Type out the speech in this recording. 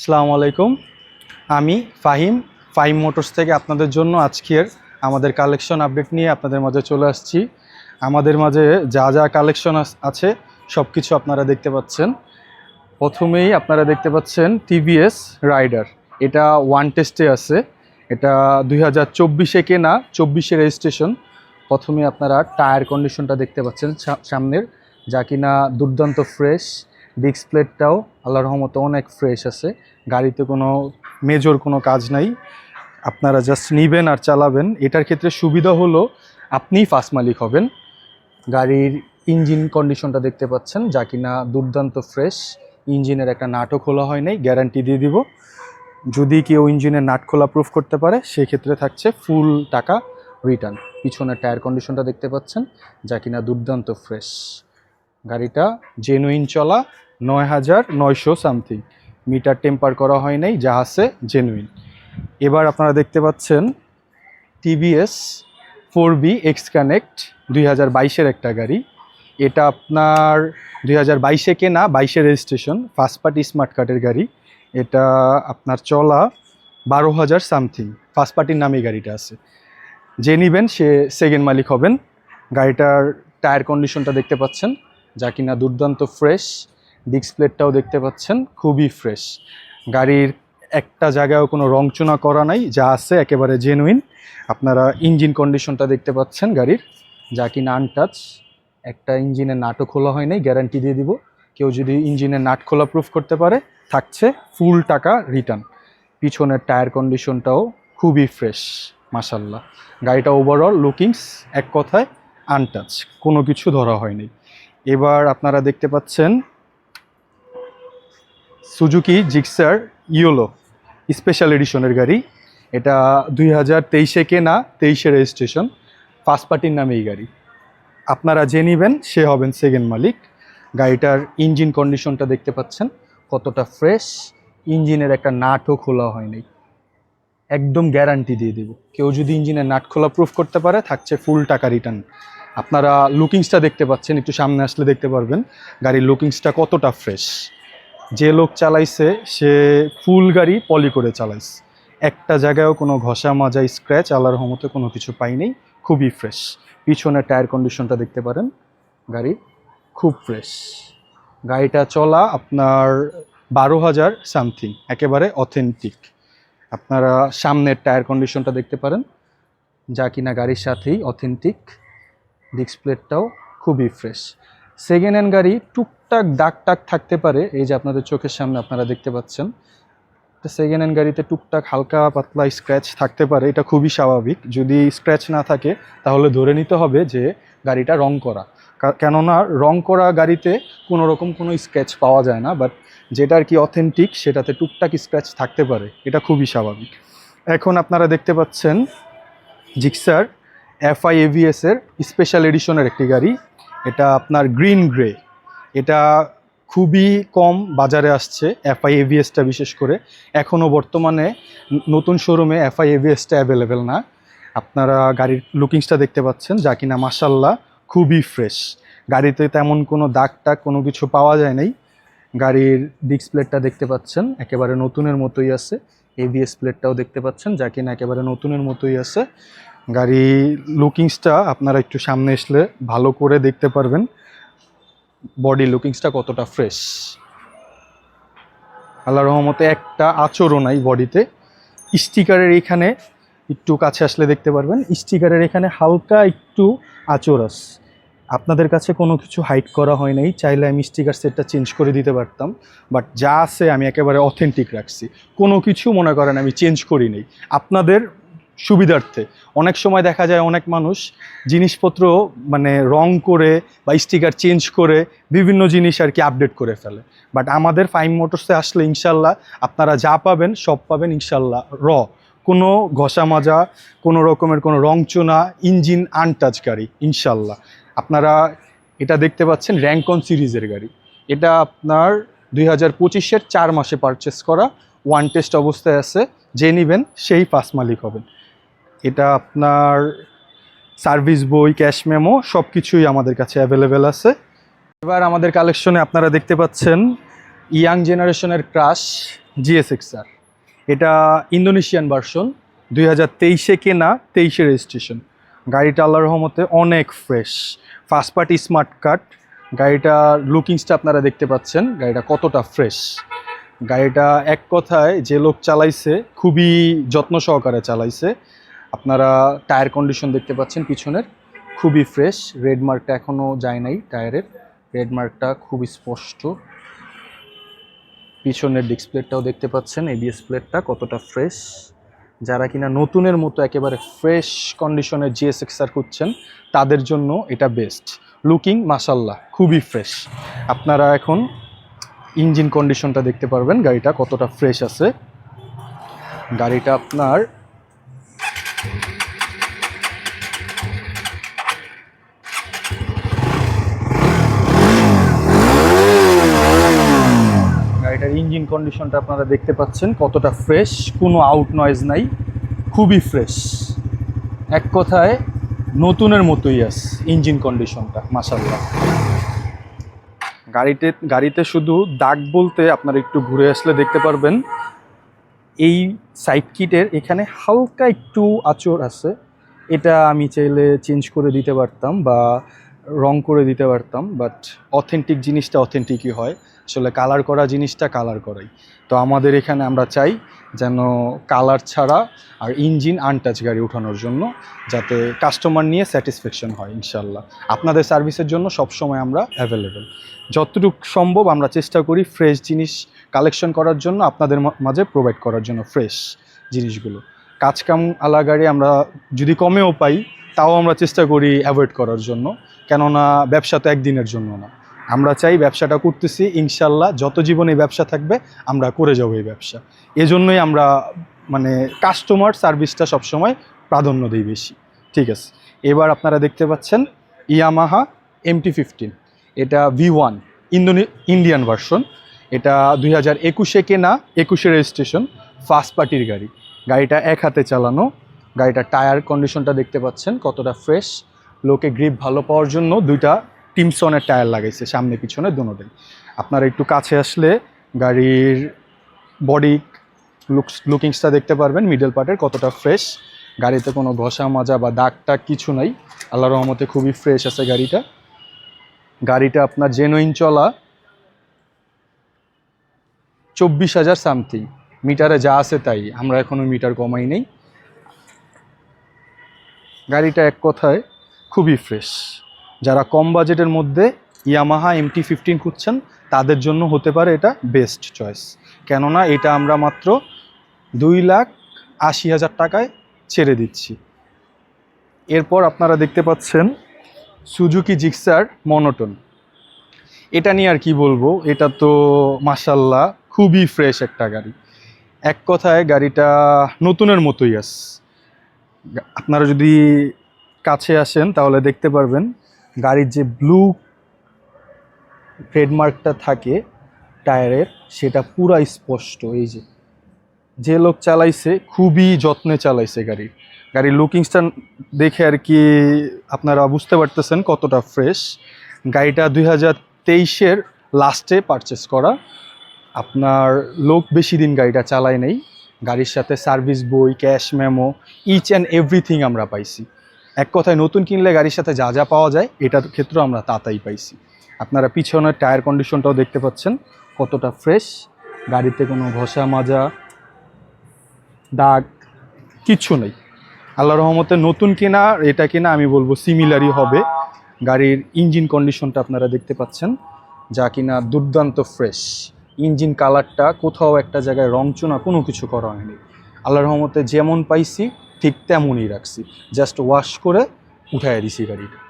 আসসালামু আলাইকুম। আমি ফাহিম ফাহিম মোটরস থেকে আপনাদের জন্য আজকের আমাদের কালেকশন আপডেট নিয়ে আপনাদের মাঝে চলে আসছি। আমাদের মাঝে যা যা কালেকশন আছে সব কিছু আপনারা দেখতে পাচ্ছেন। প্রথমেই আপনারা দেখতে পাচ্ছেন টিভিএস রাইডার। এটা ওয়ান টেস্টে আছে। এটা দুই হাজার চব্বিশে কেনা, চব্বিশে রেজিস্ট্রেশন। প্রথমে আপনারা টায়ার কন্ডিশনটা দেখতে পাচ্ছেন সামনের। যা কিনা দুর্দান্ত ফ্রেশ ডিস্ক প্লেটটাও আল্লাহ রহমতে অনেক ফ্রেশ আছে। গাড়িতে কোনো মেজর কোনো কাজ নাই। আপনারা জাস্ট নিবেন আর চালাবেন। এটার ক্ষেত্রে সুবিধা হলো আপনিই ফার্স্ট মালিক হবেন। গাড়ির ইঞ্জিন কন্ডিশনটা দেখতে পাচ্ছেন, যা কিনা দুর্দান্ত ফ্রেশ ইঞ্জিনের একটা নাটও খোলা হয় নাই গ্যারান্টি দিয়ে দিব। যদি কেউ ইঞ্জিনের নাট খোলা প্রুফ করতে পারে, সেক্ষেত্রে থাকছে ফুল টাকা রিটার্ন পিছনের টায়ার কন্ডিশনটা দেখতে পাচ্ছেন, যা কিনা দুর্দান্ত ফ্রেশ গাড়িটা জেনুইন চলা নয় হাজার নয়শো সামথিং। মিটার টেম্পার করা হয় নাই, যা আছে জেনুইন এবার আপনারা দেখতে পাচ্ছেন TVS four B X connect দুই হাজার বাইশের একটা গাড়ি। এটা আপনার দুই হাজার বাইশে কেনা বাইশে রেজিস্ট্রেশন ফার্স্ট পার্টি স্মার্ট কার্ডের গাড়ি। এটা আপনার চলা বারো হাজার সামথিং ফার্স্ট পার্টির নামে গাড়িটা আছে। যে নিবেন, সে সেকেন্ড মালিক হবেন। গাড়িটার টায়ার কন্ডিশনটা দেখতে পাচ্ছেন, যা কিনা দুর্দান্ত ফ্রেশ ডিসপ্লেটটাও দেখতে পাচ্ছেন, খুবই ফ্রেশ। গাড়ির একটা জায়গায়ও কোনো রংচুনা করা নাই, যা আছে একেবারে জেনুইন আপনারা ইঞ্জিন কন্ডিশনটা দেখতে পাচ্ছেন গাড়ির, যা কিনা আনটাচ একটা ইঞ্জিনের নাটও খোলা হয় নাই গ্যারান্টি দিয়ে দিব। কেউ যদি ইঞ্জিনের নাট খোলা প্রুফ করতে পারে, থাকছে ফুল টাকা রিটার্ন পিছনের টায়ার কন্ডিশনটাও খুবই ফ্রেশ মাসাল্লাহ গাড়িটা ওভারঅল লুকিংস এক কথায় আনটাচ কোনো কিছু ধরা হয়নি। এবার আপনারা দেখতে পাচ্ছেন সুজুকি জিক্সার ইয়োলো স্পেশাল এডিশনের গাড়ি। এটা দুই হাজার তেইশে কেনা তেইশে রেজিস্ট্রেশন ফার্স্ট পার্টির নামে এই গাড়ি। আপনারা যে নেবেন, সে হবেন সেকেন্ড মালিক। গাড়িটার ইঞ্জিন কন্ডিশনটা দেখতে পাচ্ছেন, কতটা ফ্রেশ ইঞ্জিনের একটা নাটও খোলা হয়নি। একদম গ্যারান্টি দিয়ে দেব। কেউ যদি ইঞ্জিনের নাট খোলা প্রুফ করতে পারে, থাকছে ফুল টাকা রিটার্ন আপনারা লুকিংসটা দেখতে পাচ্ছেন, একটু সামনে আসলে দেখতে পারবেন, গাড়ির লুকিংসটা কতটা ফ্রেশ যে লোক চালাইছে, সে ফুল গাড়ি পলি করে চালাইছে। একটা জায়গায়ও কোনো ঘষা মাজা স্ক্র্যাচ আল্লাহর রহমতে কোনো কিছু পাইনি, খুবই ফ্রেশ পিছনে টায়ার কন্ডিশনটা দেখতে পারেন, গাড়ি খুব ফ্রেশ গাড়িটা চলা আপনার বারো হাজার সামথিং একেবারে অথেন্টিক আপনারা সামনের টায়ার কন্ডিশনটা দেখতে পারেন, যা কিনা গাড়ির সাথেই অথেন্টিক ডিসপ্লেটাও খুবই ফ্রেশ সেকেন্ড হ্যান্ড গাড়ি টুকটাক দাগ টাক থাকতে পারে। এই যে আপনাদের চোখের সামনে আপনারা দেখতে পাচ্ছেন। সেকেন্ড হ্যান্ড গাড়িতে টুকটাক হালকা পাতলা স্ক্র্যাচ থাকতে পারে। এটা খুবই স্বাভাবিক। যদি স্ক্র্যাচ না থাকে, তাহলে ধরে নিতে হবে যে গাড়িটা রং করা। কেননা রং করা গাড়িতে কোনো রকম কোনো স্ক্র্যাচ পাওয়া যায় না। বাট যেটা আর কি অথেন্টিক সেটাতে টুকটাক স্ক্র্যাচ থাকতে পারে। এটা খুবই স্বাভাবিক। এখন আপনারা দেখতে পাচ্ছেন জিক্সার এফআই এভিএস এর স্পেশাল এডিশনের একটি গাড়ি। এটা আপনার গ্রিন গ্রে। এটা খুবই কম বাজারে আসছে এফআই এভিএসটা বিশেষ করে। এখনও বর্তমানে নতুন শোরুমে এফআই এভিএসটা অ্যাভেলেবেল না। আপনারা গাড়ির লুকিংসটা দেখতে পাচ্ছেন, যা কিনা মাসাল্লাহ খুবই ফ্রেশ গাড়িতে তেমন কোনো দাগ টাগ কোনো কিছু পাওয়া যায় নাই। গাড়ির ডিস্ক প্লেটটা দেখতে পাচ্ছেন, একেবারে নতুনের মতোই আছে। এভিএস প্লেটটাও দেখতে পাচ্ছেন, যা কিনা একেবারে নতুনের মতোই আছে। গাড়ি লুকিংসটা আপনারা একটু সামনে আসলে ভালো করে দেখতে পারবেন। বডি লুকিংসটা কতটা ফ্রেশ আল্লাহ রহমতে একটা আচরও নাই বডিতে স্টিকারের এখানে একটু কাছে আসলে দেখতে পারবেন। স্টিকারের এখানে হালকা একটু আচর আছে আপনাদের কাছে কোনো কিছু হাইড করা হয় নাই। চাইলে আমি স্টিকার সেটটা চেঞ্জ করে দিতে পারতাম। বাট যা আছে আমি একেবারে অথেন্টিক রাখছি। কোনো কিছু মনে করেন আমি চেঞ্জ করি নেই। আপনাদের সুবিধার্থে। অনেক সময় দেখা যায় অনেক মানুষ জিনিসপত্র মানে রং করে বা স্টিকার চেঞ্জ করে বিভিন্ন জিনিস আর কি আপডেট করে ফেলে। বাট আমাদের ফাইন মোটরসে আসলে ইনশাল্লাহ আপনারা যা পাবেন সব পাবেন ইনশাল্লাহ র। কোনো ঘষা মাজা কোনো রকমের কোনো রংচোনা ইঞ্জিন আনটাচ গাড়ি ইনশাল্লাহ। আপনারা এটা দেখতে পাচ্ছেন র্যাঙ্কন সিরিজের গাড়ি। এটা আপনার দুই হাজার পঁচিশের চার মাসে পারচেস করা ওয়ান টেস্ট অবস্থায় আছে। যে নেবেন সেই পাস মালিক হবেন। এটা আপনার সার্ভিস বই ক্যাশ মেমো সব কিছুই আমাদের কাছে অ্যাভেলেবেল আছে। এবার আমাদের কালেকশনে আপনারা দেখতে পাচ্ছেন ইয়াং জেনারেশনের ক্রাশ জিএসএক্সআর এটা ইন্দোনেশিয়ান ভার্সন দুই হাজার তেইশে কেনা, তেইশে রেজিস্ট্রেশন গাড়িটা আল্লাহ রহমতে অনেক fresh first party smart card গাড়িটার লুকিংসটা আপনারা দেখতে পাচ্ছেন, গাড়িটা কতটা ফ্রেশ গাড়িটা এক কথায় যে লোক চালাইছে, খুবই যত্ন সহকারে চালাইছে। আপনারা টায়ার কন্ডিশন দেখতে পাচ্ছেন পিছনের। খুবই ফ্রেশ রেড মার্কটা এখনও যায় নাই টায়ারের। রেড মার্কটা খুবই স্পষ্ট। পিছনের ডিসপ্লেটাও দেখতে পাচ্ছেন এবিএস প্লেটটা কতটা ফ্রেশ যারা কিনা নতুনের মতো একেবারে ফ্রেশ কন্ডিশনের জিএসএক্সআর খুঁজছেন, তাদের জন্য এটা বেস্ট লুকিং মাসাল্লাহ খুবই ফ্রেশ আপনারা এখন ইঞ্জিন কন্ডিশনটা দেখতে পারবেন, গাড়িটা কতটা ফ্রেশ আছে। গাড়িটা আপনার গাড়িটার ইঞ্জিন কন্ডিশনটা আপনারা দেখতে পাচ্ছেন, কতটা ফ্রেশ কোনো আউট নয়েজ নাই, খুবই ফ্রেশ এক কথায়, নতুনের মতোই আস ইঞ্জিন কন্ডিশনটা মাসাল্লাহ গাড়িতে গাড়িতে শুধু দাগ বলতে আপনারা একটু ঘুরে আসলে দেখতে পারবেন। এই সাইড কিটের এখানে হালকা একটু আচর আছে। এটা আমি চাইলে চেঞ্জ করে দিতে পারতাম বা রং করে দিতে পারতাম বাট অথেন্টিক জিনিসটা অথেন্টিকই হয়। আসলে কালার করা জিনিসটা কালার করাই। তো আমাদের এখানে আমরা চাই যেন কালার ছাড়া আর ইঞ্জিন আনটাচ গাড়ি উঠানোর জন্য যাতে কাস্টমার নিয়ে স্যাটিসফ্যাকশন হয় ইনশাল্লাহ আপনাদের সার্ভিসের জন্য সবসময় আমরা অ্যাভেলেবেল যতটুকু সম্ভব আমরা চেষ্টা করি ফ্রেশ জিনিস কালেকশন করার জন্য, আপনাদের মাঝে প্রোভাইড করার জন্য ফ্রেশ জিনিসগুলো। কাজকাম আলা গাড়ি আমরা যদি কমেও পাই, তাও আমরা চেষ্টা করি অ্যাভয়েড করার জন্য। কেননা ব্যবসা তো একদিনের জন্য না। আমরা চাই ব্যবসাটা করতেছি, ইনশাল্লাহ যত জীবনে ব্যবসা থাকবে, আমরা করে যাব এই ব্যবসা। এজন্যই আমরা মানে কাস্টমার সার্ভিসটা সবসময় প্রাধান্য দিই বেশি। ঠিক আছে? এবার আপনারা দেখতে পাচ্ছেন ইয়ামাহা এমটি ফিফটিন এটা ভি ওয়ান ইন্দোনে ইন্ডিয়ান ভার্সন এটা দুই হাজার একুশে কেনা, একুশে রেজিস্ট্রেশন ফার্স্ট পার্টির গাড়ি। গাড়িটা এক হাতে চালানো, গাড়িটার টায়ার কন্ডিশনটা দেখতে পাচ্ছেন, কতটা ফ্রেশ লোকে গ্রিপ ভালো পাওয়ার জন্য দুইটা টিমসনের টায়ার লাগাইছে সামনে পিছনে দুটোটাই আপনারা একটু কাছে আসলে গাড়ির বডি লুকস লুকিংসটা দেখতে পারবেন মিডল পার্টের কতটা ফ্রেশ গাড়িতে কোনো ঘষা, মাজা বা দাগ টাগ কিছু নাই। আল্লাহ রহমতে খুবই ফ্রেশ আছে গাড়িটা। গাড়িটা আপনার জেনুইন চলা চব্বিশ হাজার সামথিং মিটারে যা আছে তাই। আমরা এখনও মিটার কমাই নেই। গাড়িটা এক কথায় খুবই ফ্রেশ যারা কম বাজেটের মধ্যে ইয়ামাহা এমটি ফিফটিন খুঁজছেন, তাদের জন্য হতে পারে এটা বেস্ট চয়েস কেননা এটা আমরা মাত্র দুই লাখ আশি হাজার টাকায় ছেড়ে দিচ্ছি। এরপর আপনারা দেখতে পাচ্ছেন সুজুকি জিক্সার মনোটন। এটা নিয়ে আর কি বলব, এটা তো মাসাল্লাহ খুবই ফ্রেশ একটা গাড়ি। এক কথায় গাড়িটা নতুনের মতোই আস আপনারা যদি কাছে আসেন, তাহলে দেখতে পারবেন গাড়ির যে ব্লু ট্রেডমার্কটা থাকে টায়ারের, সেটা পুরা স্পষ্ট, এই যে। যে লোক চালাইছে, খুবই যত্নে চালাইছে গাড়ি। গাড়ির লুকিংসটা দেখে আর কি আপনারা বুঝতে পারতেছেন কতটা ফ্রেশ গাড়িটা দুই হাজার তেইশের লাস্টে পারচেস করা। আপনার লোক বেশি দিন গাড়িটা চালায় নেই। গাড়ির সাথে সার্ভিস বই cash memo each and everything আমরা পাইছি। এক কথায় নতুন কিনলে গাড়ির সাথে যা যা পাওয়া যায়, এটার ক্ষেত্রেও আমরা তা তাই পাইছি। আপনারা পিছনের টায়ার কন্ডিশনটাও দেখতে পাচ্ছেন, কতটা ফ্রেশ। গাড়িতে কোনো ঘষা, মাজা, দাগ কিচ্ছু নেই। আল্লাহ রহমতে নতুন কেনা, এটা কিনা আমি বলব সিমিলারই হবে। গাড়ির ইঞ্জিন কন্ডিশনটা আপনারা দেখতে পাচ্ছেন, যা কিনা দুর্দান্ত ফ্রেশ। ইঞ্জিন কালারটা কোথাও একটা জায়গায় রং চুনা কোনো কিছু করা হয়নি। আল্লাহ রহমতে যেমন পাইছি ঠিক তেমনই রাখছি। জাস্ট ওয়াশ করে উঠাই দিছি গাড়িটা।